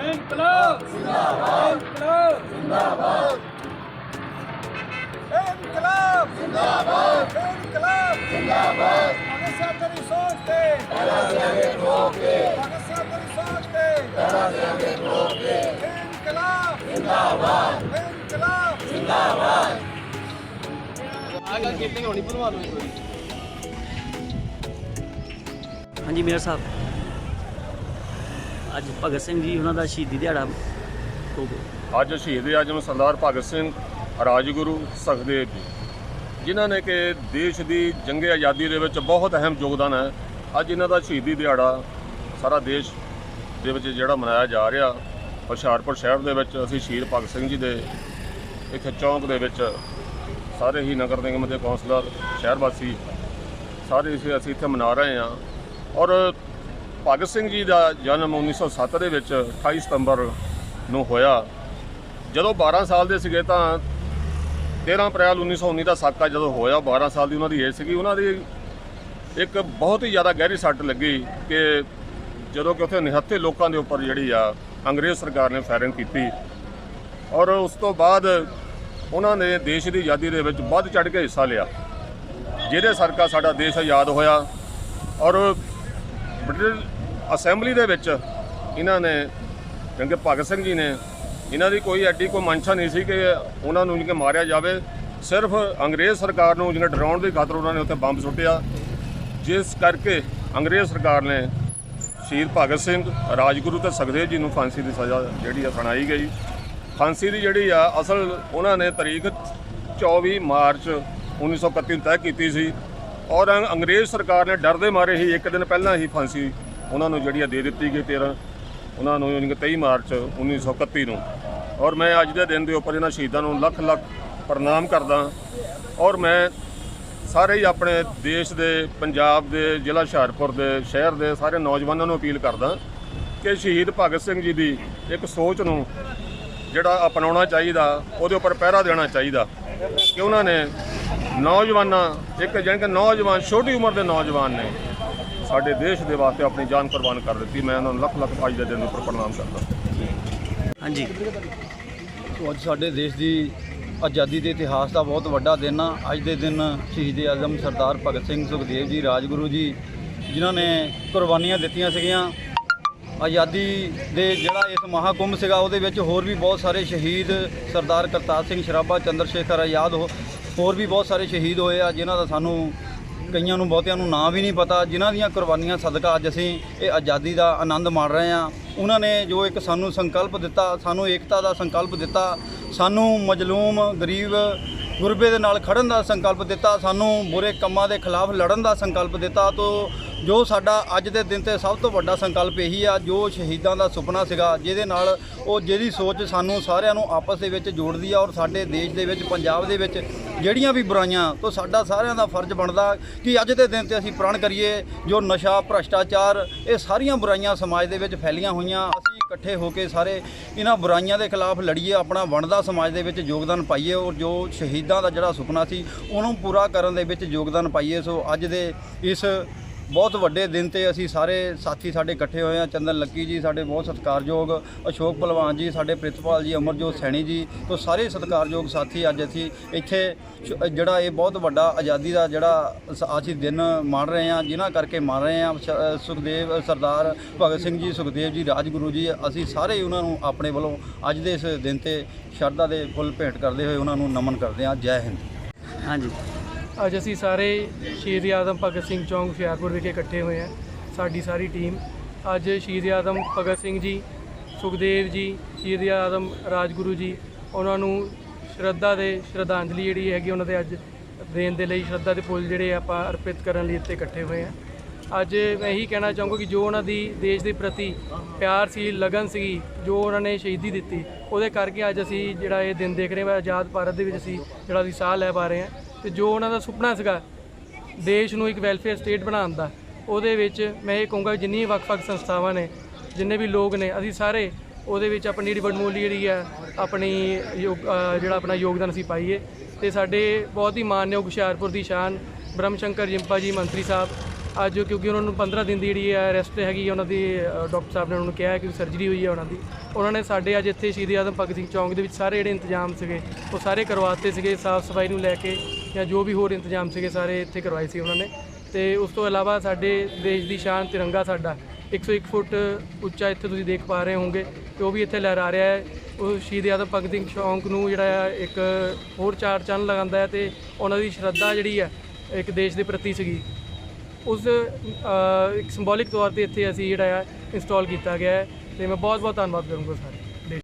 ਇਨਕਲਾਬ! ਜਿੰਦਾਬਾਦ ਇਨਕਲਾਬ! ਇਨਕਲਾਬ! ਜਿੰਦਾਬਾਦ ਇਨਕਲਾਬ! ਜਿੰਦਾਬਾਦ ਭਗਤ ਸਾਹਿਬ ਸੋਚ ਤੇ! ਲੜਾ ਦੇਗੇ ਠੋਕ ਕੇ ਭਗਤ ਸਾਹਿਬ ਸੋਚ ਤੇ! ਲੜਾ ਦੇਗੇ ਠੋਕ ਕੇ ਇਨਕਲਾਬ ਜਿੰਦਾਬਾਦ ਇਨਕਲਾਬ ਹਾਂਜੀ, ਮੇਅਰ ਸਾਹਿਬ। ਅੱਜ ਭਗਤ ਸਿੰਘ ਜੀ ਉਹਨਾਂ ਦਾ ਸ਼ਹੀਦੀ ਦਿਹਾੜਾ ਹੋ ਤੋਂ ਅੱਜ ਸ਼ਹੀਦ ਆਜਮ ਸਰਦਾਰ ਭਗਤ ਸਿੰਘ ਰਾਜਗੁਰੂ ਸੁਖਦੇਵ ਜੀ, ਜਿਨ੍ਹਾਂ ਨੇ ਕਿ ਦੇਸ਼ ਦੀ ਜੰਗੇ ਆਜ਼ਾਦੀ ਦੇ ਵਿੱਚ ਬਹੁਤ ਅਹਿਮ ਯੋਗਦਾਨ ਹੈ। ਅੱਜ ਇਹਨਾਂ ਦਾ ਸ਼ਹੀਦੀ ਦਿਹਾੜਾ ਸਾਰਾ ਦੇਸ਼ ਦੇ ਵਿੱਚ ਜਿਹੜਾ ਮਨਾਇਆ ਜਾ ਰਿਹਾ, ਹੁਸ਼ਿਆਰਪੁਰ ਸ਼ਹਿਰ ਦੇ ਵਿੱਚ ਅਸੀਂ ਸ਼ਹੀਦ ਭਗਤ ਸਿੰਘ ਜੀ ਦੇ ਇੱਥੇ ਚੌਂਕ ਦੇ ਵਿੱਚ ਸਾਰੇ ਹੀ ਨਗਰ ਨਿਗਮ ਦੇ ਕੌਂਸਲਰ ਸ਼ਹਿਰ ਵਾਸੀ ਸਾਰੇ ਅਸੀਂ ਅਸੀਂ ਇੱਥੇ ਮਨਾ ਰਹੇ ਹਾਂ। ਔਰ ਭਗਤ ਸਿੰਘ ਜੀ ਦਾ ਜਨਮ 1907 ਦੇ ਵਿੱਚ 28 ਸਤੰਬਰ ਨੂੰ ਹੋਇਆ। ਜਦੋਂ 12 ਸਾਲ ਦੇ ਸੀਗੇ ਤਾਂ 13 ਅਪ੍ਰੈਲ 1919 ਦਾ ਸਾਕਾ ਜਦੋਂ ਹੋਇਆ 12 ਸਾਲ ਦੀ ਉਹਨਾਂ ਦੀ ਏਜ ਸੀਗੀ, ਉਹਨਾਂ ਦੀ ਇੱਕ ਬਹੁਤ ਹੀ ਜ਼ਿਆਦਾ ਗਹਿਰੀ ਸੱਟ ਲੱਗੀ ਕਿ ਜਦੋਂ ਕਿ ਉੱਥੇ ਨਿਹੱਥੇ ਲੋਕਾਂ ਦੇ ਉੱਪਰ ਜਿਹੜੀ ਆ ਅੰਗਰੇਜ਼ ਸਰਕਾਰ ਨੇ ਫਾਇਰਿੰਗ ਕੀਤੀ ਔਰ ਉਸ ਤੋਂ ਬਾਅਦ ਉਹਨਾਂ ਨੇ ਦੇਸ਼ ਦੀ ਆਜ਼ਾਦੀ ਦੇ ਵਿੱਚ ਵੱਧ ਚੜ੍ਹ ਕੇ ਹਿੱਸਾ ਲਿਆ, ਜਿਹਦੇ ਸਰਕਾ ਸਾਡਾ ਦੇਸ਼ ਆਜ਼ਾਦ ਹੋਇਆ ਔਰ ਬ੍ਰਿਟਿਸ਼ ਅਸੈਂਬਲੀ ਦੇ ਵਿੱਚ ਇਹਨਾਂ ਨੇ, ਕਿਉਂਕਿ ਭਗਤ ਸਿੰਘ ਜੀ ਨੇ ਇਹਨਾਂ ਦੀ ਕੋਈ ਐਡੀ ਕੋਈ ਮਨਸ਼ਾ ਨਹੀਂ ਸੀ ਕਿ ਉਹਨਾਂ ਨੂੰ ਜਿਵੇਂ ਮਾਰਿਆ ਜਾਵੇ। ਸਿਰਫ ਅੰਗਰੇਜ਼ ਸਰਕਾਰ ਨੂੰ ਜਿਵੇਂ ਡਰਾਉਣ ਦੀ ਖਾਤਰ ਉਹਨਾਂ ਨੇ ਉੱਥੇ ਬੰਬ ਸੁੱਟਿਆ। ਜਿਸ ਕਰਕੇ ਅੰਗਰੇਜ਼ ਸਰਕਾਰ ਨੇ ਸ਼ਹੀਦ ਭਗਤ ਸਿੰਘ, ਰਾਜਗੁਰੂ ਤੇ ਸੁਖਦੇਵ ਜੀ ਨੂੰ ਫਾਂਸੀ ਦੀ ਸਜ਼ਾ ਜਿਹੜੀ ਆ ਸੁਣਾਈ ਗਈ। ਫਾਂਸੀ ਦੀ ਜਿਹੜੀ ਆ, ਅਸਲ ਉਹਨਾਂ ਨੇ ਤਾਰੀਖ 24 ਮਾਰਚ 1931 ਨੂੰ ਤੈਅ ਕੀਤੀ ਸੀ। ਔਰ ਅੰਗਰੇਜ਼ ਸਰਕਾਰ ਨੇ ਡਰ ਦੇ ਮਾਰੇ ਹੀ ਇੱਕ ਦਿਨ ਪਹਿਲਾਂ ਹੀ ਫਾਂਸੀ ਉਹਨਾਂ ਨੂੰ ਜਿਹੜੀ ਆ ਦੇ ਦਿੱਤੀ ਗਈ 13 ਉਹਨਾਂ ਨੂੰ ਯਾਨੀ ਕਿ 23 ਮਾਰਚ 1931 ਨੂੰ। ਔਰ ਮੈਂ ਅੱਜ ਦੇ ਦਿਨ ਦੇ ਉੱਪਰ ਇਹਨਾਂ ਸ਼ਹੀਦਾਂ ਨੂੰ ਲੱਖ ਲੱਖ ਪ੍ਰਣਾਮ ਕਰਦਾ ਔਰ ਮੈਂ ਸਾਰੇ ਹੀ ਆਪਣੇ ਦੇਸ਼ ਦੇ, ਪੰਜਾਬ ਦੇ, ਜ਼ਿਲ੍ਹਾ ਹੁਸ਼ਿਆਰਪੁਰ ਦੇ, ਸ਼ਹਿਰ ਦੇ ਸਾਰੇ ਨੌਜਵਾਨਾਂ ਨੂੰ ਅਪੀਲ ਕਰਦਾ ਕਿ ਸ਼ਹੀਦ ਭਗਤ ਸਿੰਘ ਜੀ ਦੀ ਇੱਕ ਸੋਚ ਨੂੰ ਜਿਹੜਾ ਅਪਣਾਉਣਾ ਚਾਹੀਦਾ, ਉਹਦੇ ਉੱਪਰ ਪਹਿਰਾ ਦੇਣਾ ਚਾਹੀਦਾ। ਕਿ ਉਹਨਾਂ ਨੇ ਨੌਜਵਾਨਾਂ, ਇੱਕ ਜਾਣੀ ਕਿ ਨੌਜਵਾਨ, ਛੋਟੀ ਉਮਰ ਦੇ ਨੌਜਵਾਨ ਨੇ ਸਾਡੇ ਦੇਸ਼ ਦੇ ਵਾਸਤੇ ਆਪਣੀ ਜਾਨ ਕੁਰਬਾਨ ਕਰ ਦਿੱਤੀ। ਮੈਂ ਉਹਨਾਂ ਨੂੰ ਲੱਖ ਲੱਖ ਅੱਜ ਦੇ ਦਿਨ ਉੱਪਰ ਪ੍ਰਣਾਮ ਕਰਦਾ। ਹਾਂਜੀ। ਅੱਜ ਸਾਡੇ ਦੇਸ਼ ਦੀ ਆਜ਼ਾਦੀ ਦੇ ਇਤਿਹਾਸ ਦਾ ਬਹੁਤ ਵੱਡਾ ਦਿਨ ਆ। ਅੱਜ ਦੇ ਦਿਨ ਸ਼ਹੀਦ ਆਜ਼ਮ ਸਰਦਾਰ ਭਗਤ ਸਿੰਘ ਸੁਖਦੇਵ ਜੀ, ਰਾਜਗੁਰੂ ਜੀ, ਜਿਨ੍ਹਾਂ ਨੇ ਕੁਰਬਾਨੀਆਂ ਦਿੱਤੀਆਂ ਸੀਗੀਆਂ। ਆਜ਼ਾਦੀ ਦੇ ਜਿਹੜਾ ਇਸ ਮਹਾਕੁੰਭ ਸੀਗਾ, ਉਹਦੇ ਵਿੱਚ ਹੋਰ ਵੀ ਬਹੁਤ ਸਾਰੇ ਸ਼ਹੀਦ ਸਰਦਾਰ ਕਰਤਾਰ ਸਿੰਘ ਸ਼ਰਾਭਾ ਚੰਦਰ ਸ਼ੇਖਰ ਆਜ਼ਾਦ ਹੋ, ਹੋਰ ਵੀ ਬਹੁਤ ਸਾਰੇ ਸ਼ਹੀਦ ਹੋਏ ਆ, ਜਿਨ੍ਹਾਂ ਦਾ ਸਾਨੂੰ ਕਈਆਂ ਨੂੰ ਬਹੁਤਿਆਂ ਨੂੰ ਨਾਂ ਵੀ ਨਹੀਂ ਪਤਾ, ਜਿਨ੍ਹਾਂ ਦੀਆਂ ਕੁਰਬਾਨੀਆਂ ਸਦਕਾ ਅੱਜ ਅਸੀਂ ਇਹ ਆਜ਼ਾਦੀ ਦਾ ਆਨੰਦ ਮਾਣ ਰਹੇ ਹਾਂ। ਉਹਨਾਂ ਨੇ ਜੋ ਇੱਕ ਸਾਨੂੰ ਸੰਕਲਪ ਦਿੱਤਾ, ਸਾਨੂੰ ਏਕਤਾ ਦਾ ਸੰਕਲਪ ਦਿੱਤਾ, ਸਾਨੂੰ ਮਜਲੂਮ ਗਰੀਬ ਗੁਰਬੇ ਦੇ ਨਾਲ ਖੜਨ ਦਾ ਸੰਕਲਪ ਦਿੱਤਾ, ਸਾਨੂੰ ਬੁਰੇ ਕੰਮਾਂ ਦੇ ਖਿਲਾਫ ਲੜਨ ਦਾ ਸੰਕਲਪ ਦਿੱਤਾ, ਤੋਂ ਜੋ ਸਾਡਾ ਅੱਜ ਦੇ ਦਿਨ ਤੇ ਸਭ ਤੋਂ ਵੱਡਾ ਸੰਕਲਪ ਇਹੀ ਆ, ਜੋ ਸ਼ਹੀਦਾਂ ਦਾ ਸੁਪਨਾ ਸੀਗਾ, ਜਿਹਦੇ ਨਾਲ ਉਹ ਜਿਹਦੀ ਸੋਚ ਸਾਨੂੰ ਸਾਰਿਆਂ ਨੂੰ ਆਪਸ ਦੇ ਵਿੱਚ ਜੋੜਦੀ ਆ ਔਰ ਸਾਡੇ ਦੇਸ਼ ਦੇ ਵਿੱਚ, ਪੰਜਾਬ ਦੇ ਵਿੱਚ ਜਿਹੜੀਆਂ ਵੀ ਬੁਰਾਈਆਂ, ਤੋਂ ਸਾਡਾ ਸਾਰਿਆਂ ਦਾ ਫਰਜ਼ ਬਣਦਾ ਕਿ ਅੱਜ ਦੇ ਦਿਨ ਤੇ ਅਸੀਂ ਪ੍ਰਣ ਕਰੀਏ, ਜੋ ਨਸ਼ਾ, ਭ੍ਰਸ਼ਟਾਚਾਰ, ਇਹ ਸਾਰੀਆਂ ਬੁਰਾਈਆਂ ਸਮਾਜ ਦੇ ਵਿੱਚ ਫੈਲੀਆਂ ਹੋਈਆਂ, ਅਸੀਂ ਇਕੱਠੇ ਹੋ ਕੇ ਸਾਰੇ ਇਹਨਾਂ ਬੁਰਾਈਆਂ ਦੇ ਖਿਲਾਫ ਲੜੀਏ, ਆਪਣਾ ਬਣਦਾ ਸਮਾਜ ਦੇ ਵਿੱਚ ਯੋਗਦਾਨ ਪਾਈਏ ਔਰ ਜੋ ਸ਼ਹੀਦਾਂ ਦਾ ਜਿਹੜਾ ਸੁਪਨਾ ਸੀ, ਉਹਨੂੰ ਪੂਰਾ ਕਰਨ ਦੇ ਵਿੱਚ ਯੋਗਦਾਨ ਪਾਈਏ, ਸੋ ਅੱਜ ਦੇ ਇਸ ਬਹੁਤ ਵੱਡੇ ਦਿਨ ਤੇ ਅਸੀਂ ਸਾਰੇ ਸਾਥੀ ਸਾਡੇ ਇਕੱਠੇ ਹੋਏ ਆ ਚੰਦਨ ਲੱਕੀ ਜੀ ਸਾਡੇ ਬਹੁਤ ਸਤਿਕਾਰਯੋਗ, ਅਸ਼ੋਕ ਭਲਵਾਨ ਜੀ, ਸਾਡੇ ਪ੍ਰਿਤਪਾਲ ਜੀ, ਅਮਰਜੋਤ ਸੈਣੀ ਜੀ, ਤੋਂ ਸਾਰੇ ਸਤਿਕਾਰਯੋਗ ਸਾਥੀ ਅੱਜ ਅਸੀਂ ਇੱਥੇ ਜਿਹੜਾ ਇਹ ਬਹੁਤ ਵੱਡਾ ਆਜ਼ਾਦੀ ਦਾ ਜਿਹੜਾ ਸ- ਅਸੀਂ ਦਿਨ ਮਾਣ ਰਹੇ ਹਾਂ, ਜਿਨ੍ਹਾਂ ਕਰਕੇ ਮਾਣ ਰਹੇ ਹਾਂ। ਸ਼- ਸੁਖਦੇਵ, ਸਰਦਾਰ ਭਗਤ ਸਿੰਘ ਜੀ, ਸੁਖਦੇਵ ਜੀ, ਰਾਜਗੁਰੂ ਜੀ, ਅਸੀਂ ਸਾਰੇ ਉਹਨਾਂ ਨੂੰ ਆਪਣੇ ਵੱਲੋਂ ਅੱਜ ਦੇ ਇਸ ਦਿਨ ਤੇ ਸ਼ਰਧਾ ਦੇ ਫੁੱਲ ਭੇਂਟ ਕਰਦੇ ਹੋਏ ਉਹਨਾਂ ਨੂੰ ਨਮਨ ਕਰਦੇ ਹਾਂ। ਜੈ ਹਿੰਦ। ਹਾਂਜੀ। ਅੱਜ ਅਸੀਂ ਸਾਰੇ ਸ਼ਹੀਦ ਆਜ਼ਮ ਭਗਤ ਸਿੰਘ ਚੌਂਕ ਹੁਸ਼ਿਆਰਪੁਰ ਵਿਖੇ ਇਕੱਠੇ ਹੋਏ ਹਾਂ, ਸਾਡੀ ਸਾਰੀ ਟੀਮ। ਅੱਜ ਸ਼ਹੀਦ ਆਜ਼ਮ ਭਗਤ ਸਿੰਘ ਜੀ, ਸੁਖਦੇਵ ਜੀ, ਸ਼ਹੀਦ ਆਜ਼ਮ ਰਾਜਗੁਰੂ ਜੀ, ਉਹਨਾਂ ਨੂੰ ਸ਼ਰਧਾ ਦੇ ਸ਼ਰਧਾਂਜਲੀ ਜਿਹੜੀ ਹੈਗੀ, ਉਹਨਾਂ ਦੇ ਅੱਜ ਦੇਣ ਦੇ ਲਈ ਸ਼ਰਧਾ ਦੇ ਫੁੱਲ ਜਿਹੜੇ ਆਪਾਂ ਅਰਪਿਤ ਕਰਨ ਲਈ ਇੱਥੇ ਇਕੱਠੇ ਹੋਏ ਹਾਂ। ਅੱਜ ਮੈਂ ਇਹੀ ਕਹਿਣਾ ਚਾਹੂੰਗਾ ਕਿ ਜੋ ਉਹਨਾਂ ਦੀ ਦੇਸ਼ ਦੇ ਪ੍ਰਤੀ ਪਿਆਰ ਸੀ, ਲਗਨ ਸੀ, ਜੋ ਉਹਨਾਂ ਨੇ ਸ਼ਹੀਦੀ ਦਿੱਤੀ, ਉਹਦੇ ਕਰਕੇ ਅੱਜ ਅਸੀਂ ਜਿਹੜਾ ਇਹ ਦਿਨ ਦੇਖ ਰਹੇ ਹਾਂ ਆਜ਼ਾਦ ਭਾਰਤ ਦੇ ਵਿੱਚ ਅਸੀਂ ਜਿਹੜਾ ਅਸੀਂ ਸਾਹ ਲੈ ਪਾ ਰਹੇ ਹਾਂ। ਤੇ ਜੋ ਉਹਨਾਂ ਦਾ ਸੁਪਨਾ ਸੀਗਾ ਦੇਸ਼ ਨੂੰ ਇੱਕ ਵੈਲਫੇਅਰ ਸਟੇਟ ਬਣਾਉਣ ਦਾ, ਉਹਦੇ ਵਿੱਚ ਮੈਂ ਇਹ ਕਹੂੰਗਾ ਜਿੰਨੀ ਵੱਖ-ਵੱਖ ਸੰਸਥਾਵਾਂ ਨੇ, ਜਿੰਨੇ ਵੀ ਲੋਕ ਨੇ, ਅਸੀਂ ਸਾਰੇ ਉਹਦੇ ਵਿੱਚ ਆਪਣੀ ਜਿਹੜੀ ਵਡਮੁੱਲੀ ਜਿਹੜੀ ਆ, ਆਪਣੀ ਯੋਗ- ਜਿਹੜਾ ਆਪਣਾ ਯੋਗਦਾਨ ਅਸੀਂ ਪਾਈਏ। ਤੇ ਸਾਡੇ ਬਹੁਤ ਹੀ ਮਾਨਯੋਗ ਹੁਸ਼ਿਆਰਪੁਰ ਦੀ ਸ਼ਾਨ ਬ੍ਰਹਮ ਸ਼ੰਕਰ ਜਿੰਪਾ ਜੀ ਮੰਤਰੀ ਸਾਹਿਬ, ਅੱਜ ਕਿਉਂਕਿ ਉਹਨਾਂ ਨੂੰ 15 ਦਿਨ ਦੀ ਜਿਹੜੀ ਹੈ ਰੈਸਟ ਹੈਗੀ ਉਹਨਾਂ ਦੀ ਡਾਕਟਰ ਸਾਹਿਬ ਨੇ ਉਹਨਾਂ ਨੂੰ ਕਿਹਾ ਕਿ ਸਰਜਰੀ ਹੋਈ ਹੈ ਉਹਨਾਂ ਦੀ। ਉਹਨਾਂ ਨੇ ਸਾਡੇ ਅੱਜ ਇੱਥੇ ਸ਼ਹੀਦ ਆਦਮ ਭਗਤ ਸਿੰਘ ਚੌਂਕ ਦੇ ਵਿੱਚ ਸਾਰੇ ਜਿਹੜੇ ਇੰਤਜ਼ਾਮ ਸੀਗੇ, ਉਹ ਸਾਰੇ ਕਰਵਾਤੇ ਸੀਗੇ, ਸਾਫ਼ ਸਫ਼ਾਈ ਨੂੰ ਲੈ ਕੇ। ਜਾਂ ਜੋ ਵੀ ਹੋਰ ਇੰਤਜ਼ਾਮ ਸੀਗੇ ਸਾਰੇ ਇੱਥੇ ਕਰਵਾਏ ਸੀ ਉਹਨਾਂ ਨੇ। ਤੇ ਉਸ ਤੋਂ ਇਲਾਵਾ ਸਾਡੇ ਦੇਸ਼ ਦੀ ਸ਼ਾਨ ਤਿਰੰਗਾ ਸਾਡਾ। 101 ਫੁੱਟ ਉੱਚਾ ਇੱਥੇ ਤੁਸੀਂ ਦੇਖ ਪਾ ਰਹੇ ਹੋਵੋਗੇ ਤੇ ਉਹ ਵੀ ਇੱਥੇ ਲਹਿਰਾ ਰਿਹਾ ਹੈ। ਉਹ ਸ਼ਹੀਦ ਆਜ਼ਮ ਭਗਤ ਸਿੰਘ ਸ਼ੌਂਕ ਨੂੰ ਜਿਹੜਾ ਹੈ ਇੱਕ ਹੋਰ ਚਾਰ ਚੰਨ ਲਗਾਉਂਦਾ ਹੈ ਤੇ ਉਹਨਾਂ ਦੀ ਸ਼ਰਧਾ ਜਿਹੜੀ ਹੈ ਇੱਕ ਦੇਸ਼ ਦੇ ਪ੍ਰਤੀ ਸੀਗੀ। ਉਸ ਅ, ਇੱਕ ਸਿੰਬੋਲਿਕ ਤੌਰ ਤੇ ਇੱਥੇ ਅਸੀਂ ਜਿਹੜਾ ਹੈ ਇੰਸਟਾਲ ਕੀਤਾ ਗਿਆ ਹੈ। ਤੇ ਮੈਂ ਬਹੁਤ ਬਹੁਤ ਧੰਨਵਾਦ ਕਰੂੰਗਾ ਸਾਰੇ